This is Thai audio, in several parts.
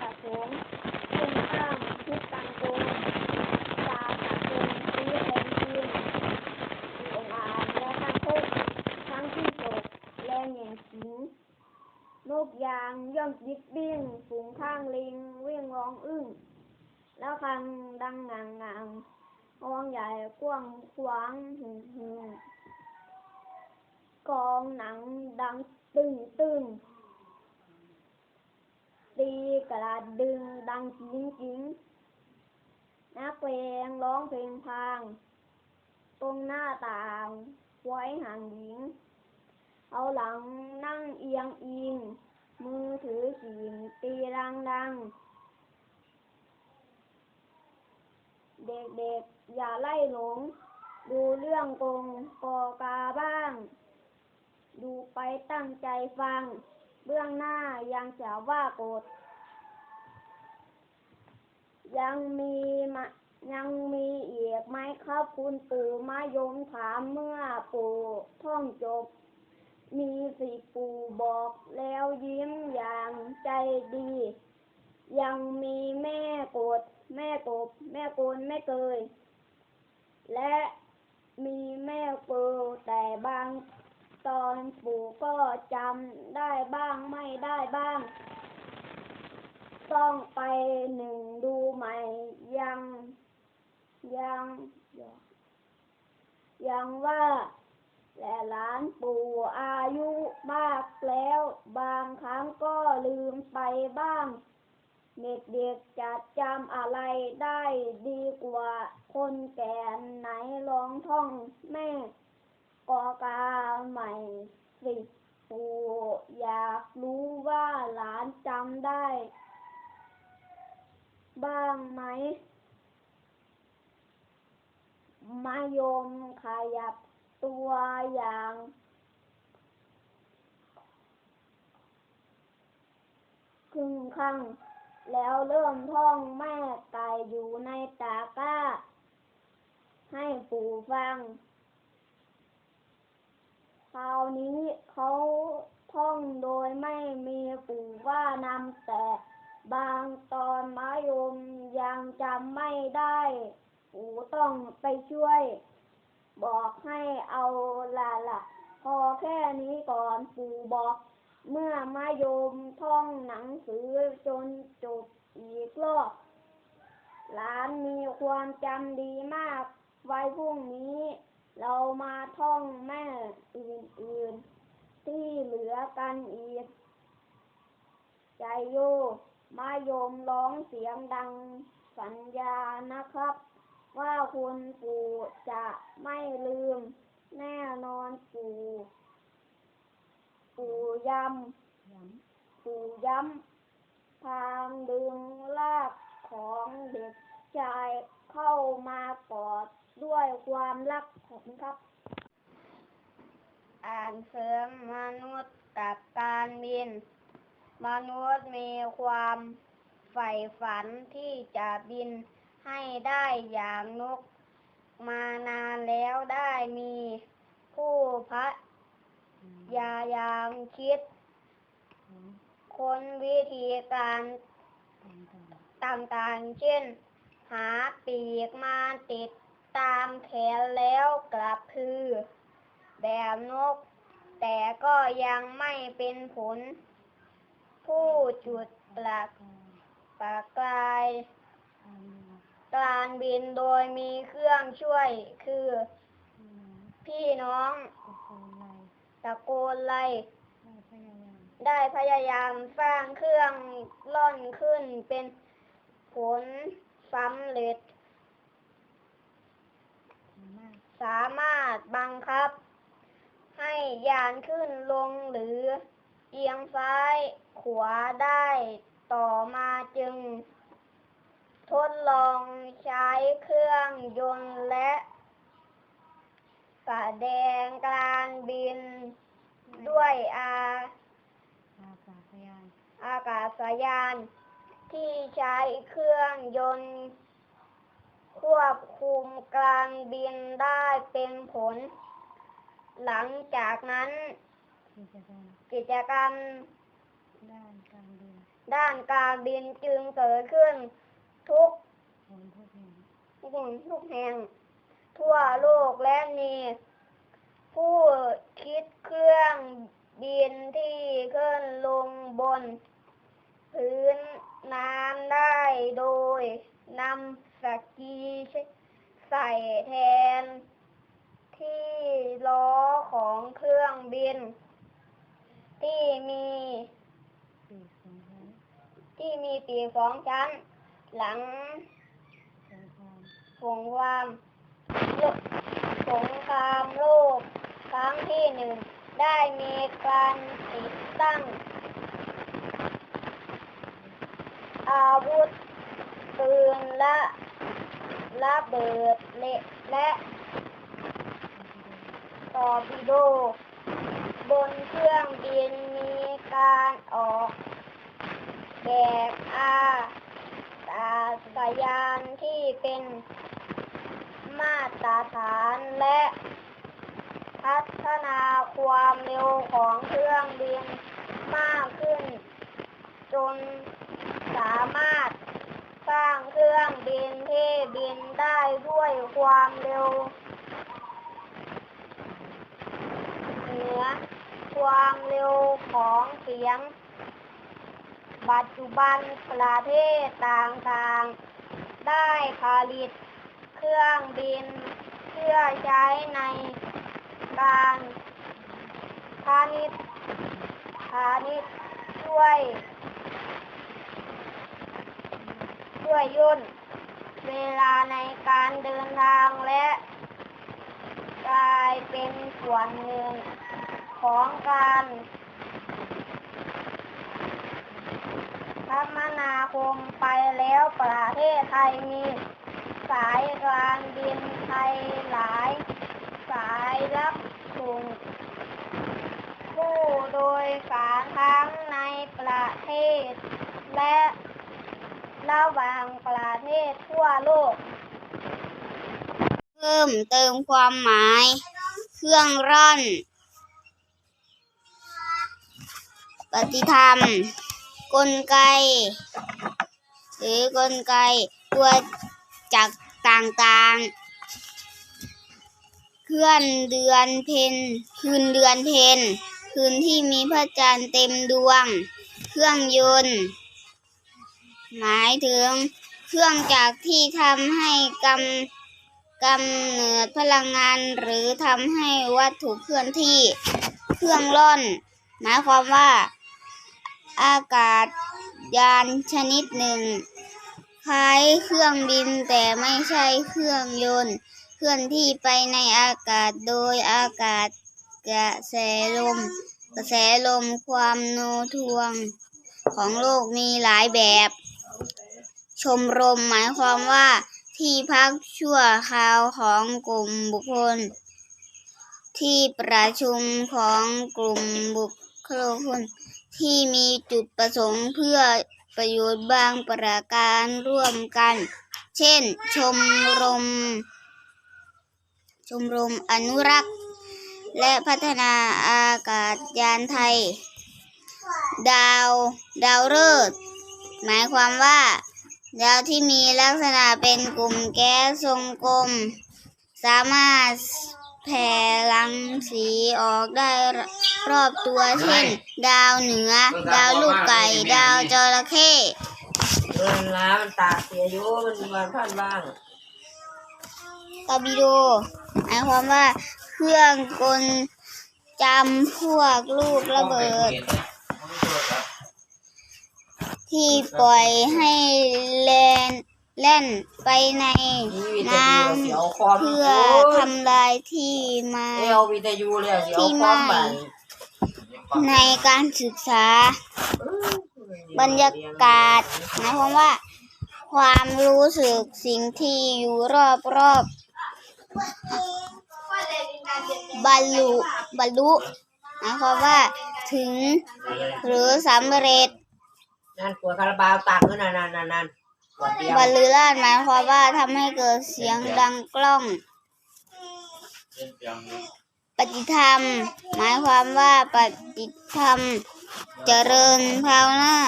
ตะโขงเป็นข้ามทิศตังโกงตาตะโกงตีแรงคืนองค์อาจและทั้งคุกทั้งที่โศกแรงแห่งสิงนกยางย่อมยิบบิ้งฝูงข้างลิงวิ่งร้องอึ้งแล้วคังดังงางงางห้องใหญ่กว้างขวางหึงหึงกองหนังดังตึงตึง ตีกระดาษดึงดังจริงจริงนักเพลงร้องเพลงพาง ตรงหน้าต่างไว้ห่างหญิง เอาหลังนั่งเอียงอิง มือถือขีนตีดังดัง เด็กๆอย่าไล่หลง ดูเรื่องกงกอกาบ้าง ดูไปตั้งใจฟัง เบื้องหน้ายังจะว่าโกรธยังมีมายังมีอีกไหมครับ คุณปู่มายมถามเมื่อปู่ท่องจบ มีสิปู่บอกแล้วยิ้มอย่างใจดี ยังมีแม่กดแม่กบแม่โกนแม่เกย และมีแม่เปิลแต่บาง ตอนปู่ก็จำได้บ้างไม่ได้บ้าง ต้องไปหนึ่งดูใหม่ยัง ยังยังว่าและหลานปู่อายุมากแล้ว บางครั้งก็ลืมไปบ้าง เด็กๆจะจำอะไรได้ดีกว่า คนแก่ไหนลองท่องแม่ กอกาใหม่สิปู่อยากรู้ว่าหลานจำได้ บ้างไหมมายมขยับตัวอย่างครึ่งข้างแล้วเริ่มท่องแม่ไก่อยู่ในตาก้า ให้ปู่ฟัง ราวนี้เขาท่องโดยไม่มีปู่ว่านำแต่บางตอนมายมยังจำไม่ได้ปู่ต้องไปช่วย บอกให้เอาละละพอแค่นี้ก่อนปู่บอก เมื่อมายมท่องหนังสือจนจบอีกรอบหลานมีความจำดีมากไว้พรุ่งนี้ เรามาท่องแม่อื่นๆ ที่เหลือกันอีก ใจโยมายมร้องเสียงดังสัญญานะครับ ว่าคุณปู่จะไม่ลืม แน่นอนปู่ปู่ย้ำปู่ย้ำทางดึงลากของเด็กชายเข้ามากอด ด้วยความรักของครับ อ่านเสริมมนุษย์กับการบิน มนุษย์มีความใฝ่ฝันที่จะบินให้ได้อย่างนก มานานแล้วได้มีผู้พระยายามคิด คนวิธีการต่างๆ เช่น หาปีกมาติด ตามแขนแล้วกลับพือแบบนก แต่ก็ยังไม่เป็นผล ผู้จุดปลักประกาย การบินโดยมีเครื่องช่วยคือ พี่น้องตะโกนไล่ได้พยายามสร้างเครื่องล่อนขึ้นเป็นผลสำเร็จ สามารถบังคับ ให้ยานขึ้นลงหรือเอียงซ้ายขวาได้ต่อมาจึง ทดลองใช้เครื่องยนต์และแสดงการบินด้วยอาอากาศยานที่ใช้เครื่องยนต์ ควบคุมการบินได้เป็นผล หลังจากนั้น กิจกรรมด้านกางดินด้านกางดินจึงเกิดขึ้นทุกทุกแห่งทุกแห่งทุกแห่ง ทั่วโลกและมีผู้คิดเครื่องบินที่ขึ้นลงบน พื้นน้ำได้โดยนำ สกีใส่แทน ที่ล้อของเครื่องบิน ที่มีที่มีปีกสองชั้น หลังสงครามสงครามโลกสงครามโลกครั้งที่หนึ่ง ได้มีการติดตั้ง อาวุธปืนและ ระเบิดเละและตอร์ปิโด บนเครื่องบินมีการออกแบบอาตาสยานที่เป็นมาตรฐานและพัฒนาความเร็วของเครื่องบินมากขึ้น จนสามารถสร้าง เครื่องบินที่บินได้ด้วยความเร็ว เหนือความเร็วของเสียง ปัจจุบันประเทศต่างๆ ได้ผลิตเครื่องบินเพื่อใช้ในการพาณิชย์พาณิชย์ช่วย ช่วยย่น เวลาในการเดินทางและกลายเป็นส่วนหนึ่งของการคมนาคมไปแล้วประเทศไทยมีสายการบินไทยหลาย สายรับส่งผู้โดยสารทั้งในประเทศและ ระหว่างประเทศทั่วโลก เพิ่มเติมความหมาย เครื่องร่อน ปฏิธรรม กลไก หรือกลไกตัวจักต่างๆ เคลื่อนเดือนเพนคืนเดือนเพนคืนที่มีพระจันทร์เต็มดวง เครื่องยนต์ หมายถึงเครื่องจักรที่ทำให้กำกำเนิดพลังงาน หรือทำให้วัตถุเคลื่อนที่เครื่องร่อน หมายความว่าอากาศยานชนิดหนึ่ง คล้ายเครื่องบินแต่ไม่ใช่เครื่องยนต์ เคลื่อนที่ไปในอากาศโดยอากาศกระแสลม กระแสลมความโน้ทวงของโลกมีหลายแบบ มรมหมายความว่าที่พักชั่วคราวของกลุ่มบุคคล ที่ประชุมของกลุ่มบุคคล ที่มีจุดประสงค์เพื่อประโยชน์บางประการร่วมกัน เช่น ชมรม ชมรมอนุรักษ์ และพัฒนาอากาศยานไทย ดาว ดาวฤกษ์หมายความว่า ดาวที่มีลักษณะเป็นกลุ่มแก๊สทรงกลม สามารถแผ่รังสีออกได้รอบตัวเช่น ดาวเหนือ ดาวลูกไก่ ดาวจระเข้เออล้ามันตากเสียอยู่มันวันพันบ้างตอร์ปิโดหมายความว่าเครื่องกลจำพวกลูกระเบิด ที่ปล่อยให้แลนแล่นไปในน้ำเพื่อทำลายที่มาทยุเลยเสียวคอมไปในการศึกษา บรรยากาศหมายความว่า ความรู้สึกสิ่งที่อยู่รอบรอบบรรลุบรรลุหมายความว่าถึงหรือสำเร็จ นั่นขวดคาราบาวตักนั่นนั่นนั่นนั่นขวดเดียวบรรลือราชหมายความว่าทำให้เกิดเสียงดังกล้องปฏิธรรม หมายความว่าปฏิธรรม เจริญภาวนา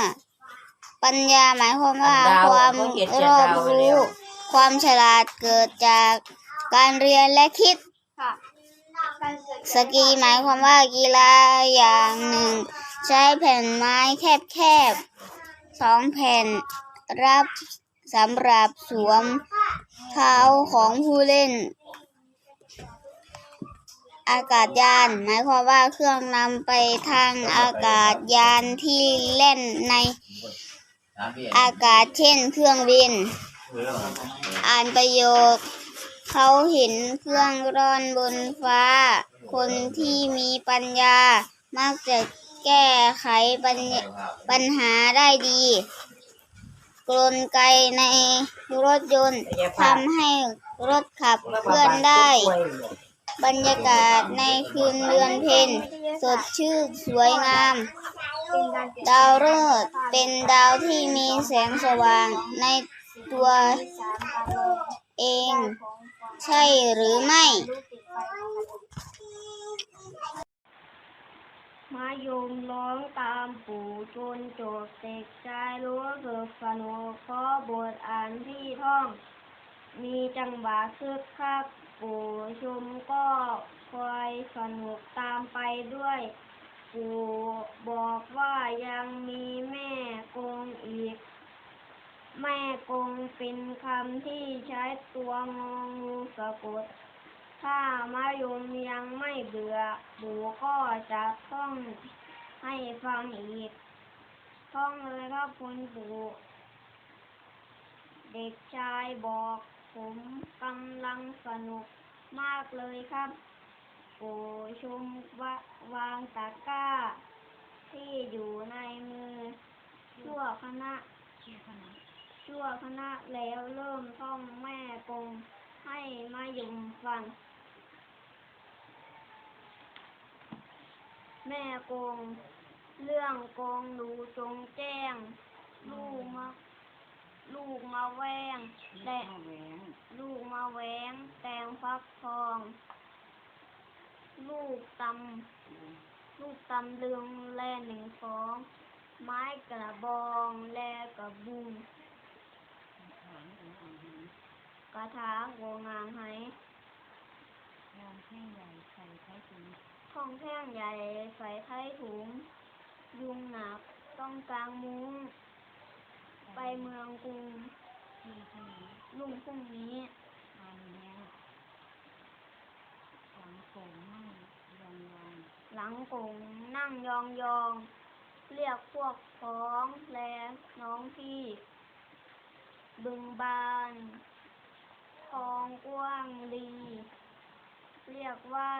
ปัญญาหมายความว่าดาวความเขาเขียนรเขียนอบดาวไว้รู้แล้วความฉลาดเกิดจากการเรียนและคิดค่ะสกีหมายความว่ากีฬาอย่างหนึ่ง ใช้แผ่นไม้แคบๆ สองแผ่น รับสำหรับสวมเท้าของผู้เล่น อากาศยาน หมายความว่าเครื่องนำไปทางอากาศยานที่เล่นในอากาศเช่นเครื่องบิน อ่านประโยค เขาเห็นเครื่องร่อนบนฟ้า คนที่มีปัญญามักจะ แก้ไขปัญปัญหาได้ดี กลไกในรถยนต์ทำให้รถขับเคลื่อนได้ บรรยากาศในคืนเดือนเพ็ญสดชื่นสวยงาม ดาวฤกษ์เป็นดาวที่มีแสงสว่างในตัวเอง ใช่หรือไม่ มายมร้องตามปู่จนจบเด็กชายรู้สึกสนุกเพราะบทอ่านที่ท่อง มีจังหวะคึกคักปู่ชมก็คอยสนุกตามไปด้วย ปู่บอกว่ายังมีแม่กงอีก แม่กงเป็นคำที่ใช้ตัวงงูสะกด ถ้ามายมยังไม่เบื่อปู่ก็จะท่องให้ฟังอีกท่องเลยครับคุณปู่เด็กชายบอกผมกำลังสนุกมากเลยครับปู่ชมววางตะกร้า ที่อยู่ในมือ ชั่วคณะ ชั่วคณะแล้วเริ่มท่องแม่กงให้มายุมฟัง แม่กง เรื่องกงหนูจงแจ้ง ลูกมา ลูกมาแวงแต่ลูกมาแหวงแตงฟักทอง ลูกตำลูกตำลึงแลหนึ่งฟอง ไม้กระบองแลกระบุงกระถางโงงาม ไหท้องแท่งใหญ่ใส่ไท้ถุง ยุงหนักต้องกลางมุ้ง ไปเมืองกรุงลุงพรุ่งนี้หลังกงนั่งยองยองๆเรียกพวกพ้องและน้องพี่ บึงบานทองกว้างดี เรียกว่า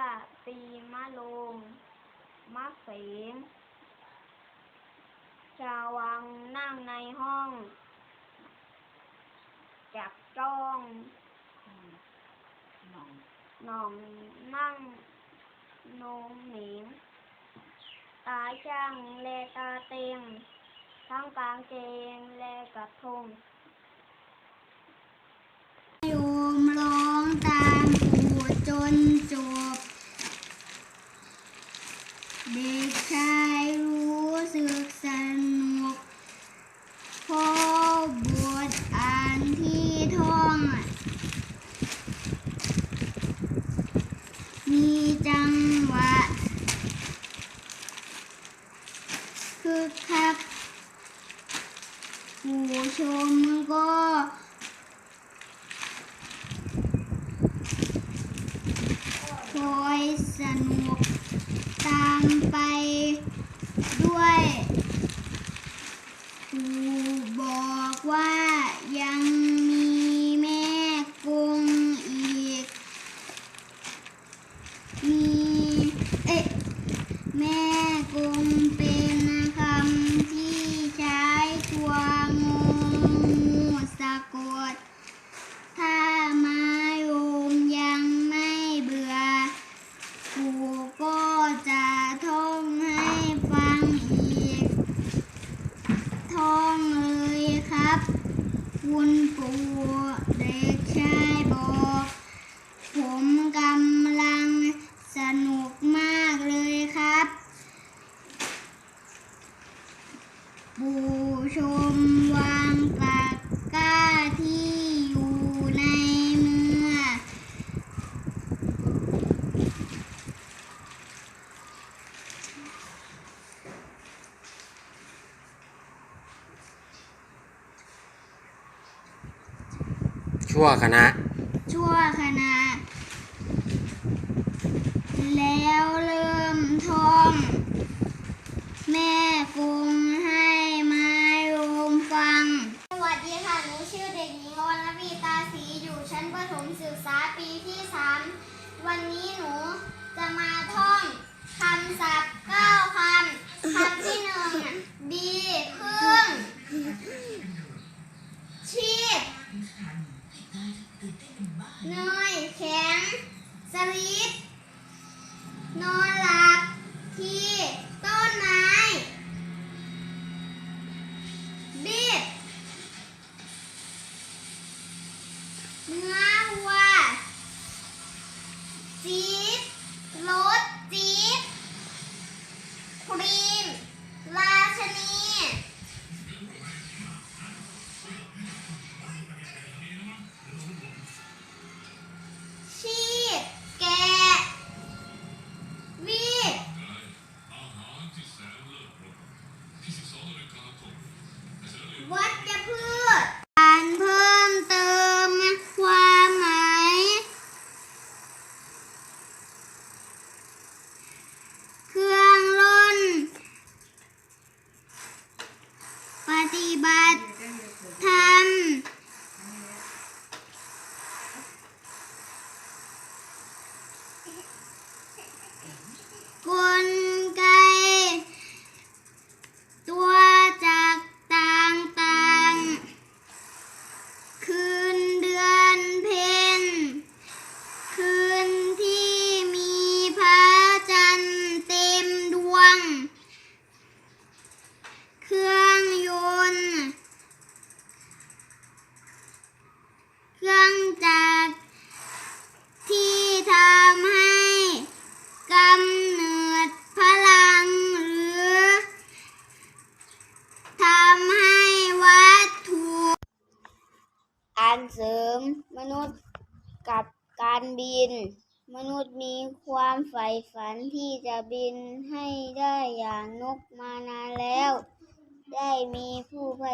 ปีมะโลงมะเสงชาววังนั่งในห้อง จับจ้องหน่องนั่งโนงเหนิงตาช่าง และตาเต็งทั้งกลางเกงและกระทง โยมร้องตามปู่จ นจบ เด็กชายรู้สึกสนุกเพราะบทอ่านที่ท่อง มีจังหวะคึกคักผู้ชมก็คอ ยสนุกตามไปด้วยครูบอกว่ายังมีแม่กงอีก มีเอ๊ะแม่กงเป็นคำที่ใช้ตัวงูสะกด ถ้ามาโยมยังไม่เบื่อครูก็จะท่องให้ฟังอีก ท่องเลยครับ คุณปู่เด็กชายบอก ผมกำลังสนุกมากเลยครับ ผู้ชมวางตะกร้าที่อยู่ในมือ ชั่วคณะ ชั่วขณะ สลิด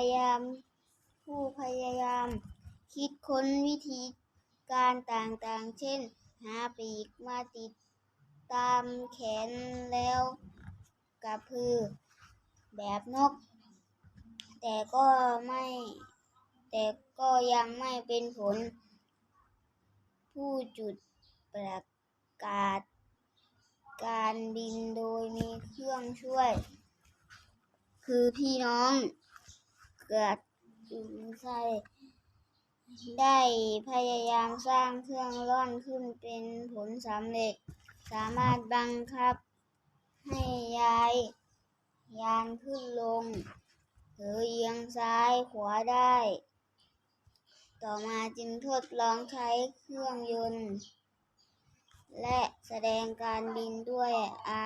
ายาม ผู้พยายาม คิดค้นวิธีการต่างๆ เช่น หาปีกมาติดตามแขนแล้วกระพือแบบนก แต่ก็ไม่ แต่ก็ยังไม่เป็นผล ผู้จุดประกาศ การบินโดยมีเครื่องช่วย คือพี่น้อง กิดอินไซได้พยายามสร้างเครื่องร่อนขึ้นเป็นผลสำเร็จ สามารถบังคับให้ย้ายยานขึ้นลง หรือเอียงซ้ายขวาได้ ต่อมาจึงทดลองใช้เครื่องยนต์ และแสดงการบินด้วยอา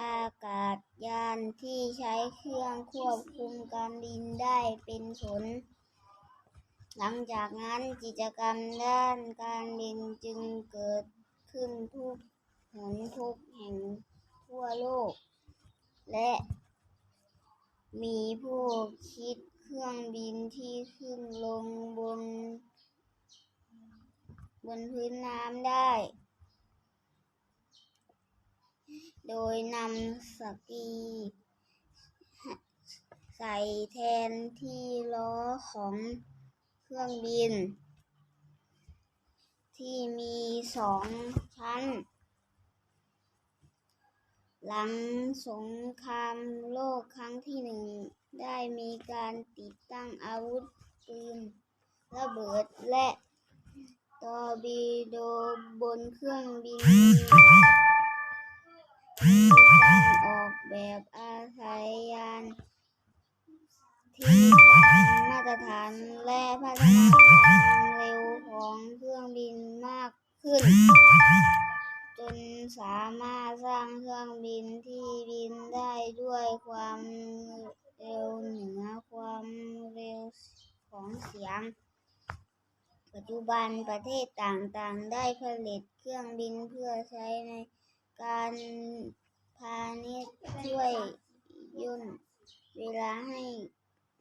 อากาศยานที่ใช้เครื่องควบคุมการบินได้เป็นผล หลังจากนั้นกิจกรรมด้านการบินจึงเกิดขึ้นทุกหนทุกแห่งทั่วโลก และมีผู้คิดเครื่องบินที่ขึ้นลงบน บนพื้นน้ำได้ โดยนำสกีใส่แทนที่ล้อของเครื่องบิน ที่มีสองชั้น หลังสงครามโลกครั้งที่หนึ่ง ได้มีการติดตั้งอาวุธปืนระเบิดและตอร์บิโดบนเครื่องบิน แบบอาศัยยานที่การมาตรฐานและพัฒนาความเร็วของเครื่องบินมากขึ้น จนสามารถสร้างเครื่องบินที่บินได้ด้วยความเร็วเหนือความเร็วของเสียง ปัจจุบันประเทศต่างๆ ได้ผลิตเครื่องบินเพื่อใช้ในการ พาณิชย์ช่วยยุ่นเวลาให้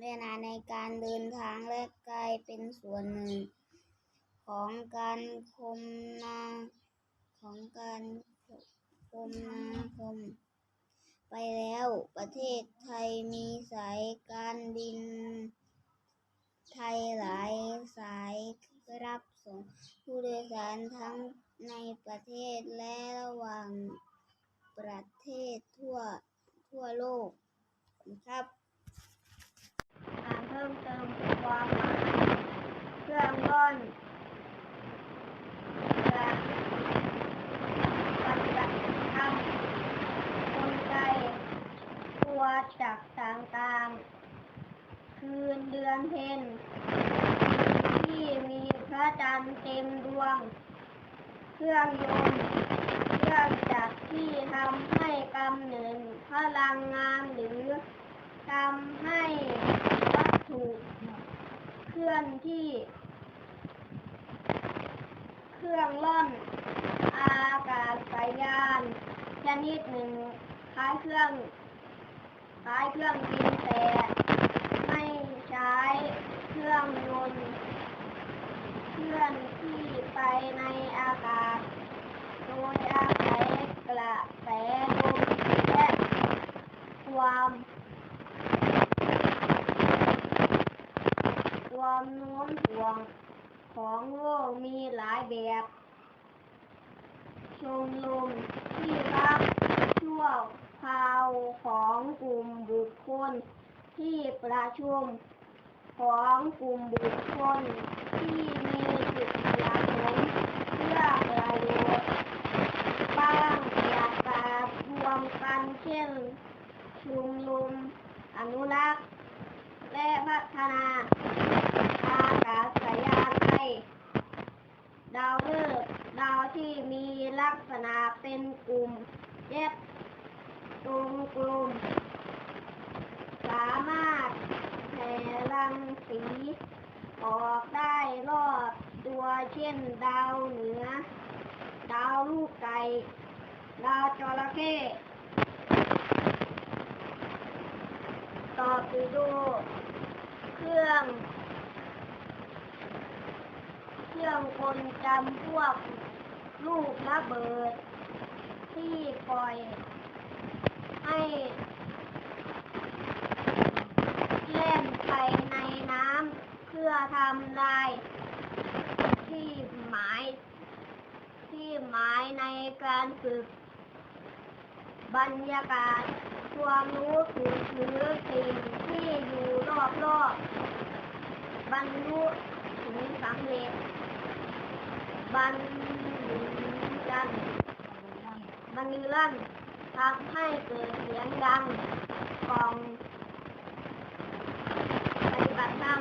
เวลาในการเดินทางและกลายเป็นส่วนหนึ่ง ของการคมนาของการคมนาคม ไปแล้วประเทศไทยมีสายการบิน ไทยหลายสายรับส่งผู้โดยสารทั้งในประเทศและระหว่าง ประเทศทั่วทั่วโลกครับอ่านเพิ่มเติมความหมายเครื่องร่อนจะปฏิบัติทำกลไกตัวจักต่างๆ คืนเดือนเพ็ญที่มีพระจันทร์เต็มดวง เครื่องยนต์ เครื่องจักรที่ทำให้กำเนิดพลังงานหรือทำให้วัตถุเคลื่อนที่ เครื่องล่อนอากาศยานชนิดหนึ่งคล้ายเครื่องคล้ายเครื่องบินแต่ไม่ใช้เครื่องยนต์เคลื่อนที่ไปในอากาศ โดยอาศัยกระแสลมและความความโน้มถ่วงของโลกมีหลายแบบ ชมรมที่รักชั่วคราวของกลุ่มบุคคลที่ประชุมของกลุ่มบุคคลที่มีจุดประสงค์เพื่อประโยชน์บ้างอยากจะรวมกันเชุมนุม อนุรักษ์ และพัฒนา อากาศยานไทยดาวฤกษ์ดาวที่มีลักษณะเป็นกลุ่มเย็บตรงกลุ่มสามารถแผ่รังสีออกได้รอบตัวเช่นดาวเหนือ ดาวลูกไก่ ดาวจระเข้ ต่อไปดูเครื่อง เครื่องกลจำพวกลูกระเบิด ที่ปล่อยให้เล่นไปในน้ำเพื่อทำลายที่หมาย ที่หมายในการฝึกบรรยากาศ ความรู้สึกหรือสิ่งที่อยู่รอบๆบรรลุถึงสำเร็จบรรลุลันบรรลุลั่นทำให้เกิดเสียงดังกองปฏิบัติธรรม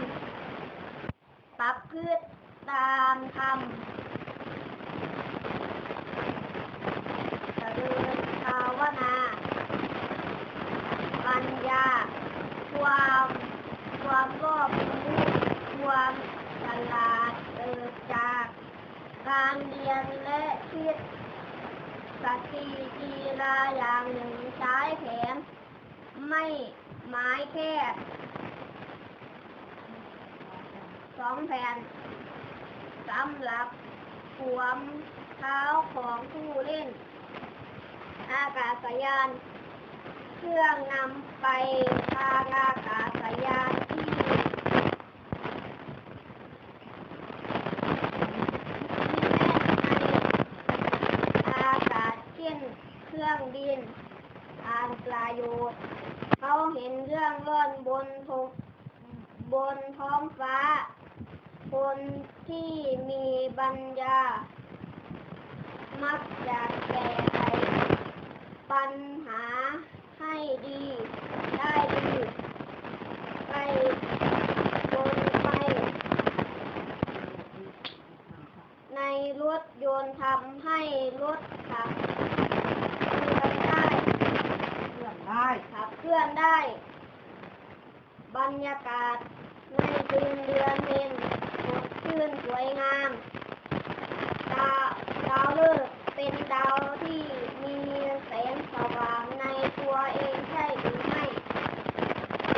ปรับพืชตามธรรมเจริญภาวนา ปัญญา ความความรอบรู้ความฉ ลาดเกิดจากการเรียนและคิดสติกีฬาอย่างหนึ่งใช้แผนไม่หมายแค่สองแผ่นสำหรับสวมเท้าของผู้เล่น อากาศยาน เครื่องนำไปทางอากาศยานที่ที่แล่นในอากาศเช่นเครื่องบินทานประโยชน์ เขาเห็นเรื่องร่อนบนทงบนท้องฟ้า คนที่มีปัญญา มักจะแก้ไขปัญหาให้ดี ได้ดีไปบนไป ในรถยนต์ทำให้รถขับ ได้ขับเคลื่อนได้ บรรยากาศในเดือนเดือนเพ็ญสดชื่นสวยงามดาวดาวฤกษ์เป็นดาวที่มีแสงสว่างในตัวเอง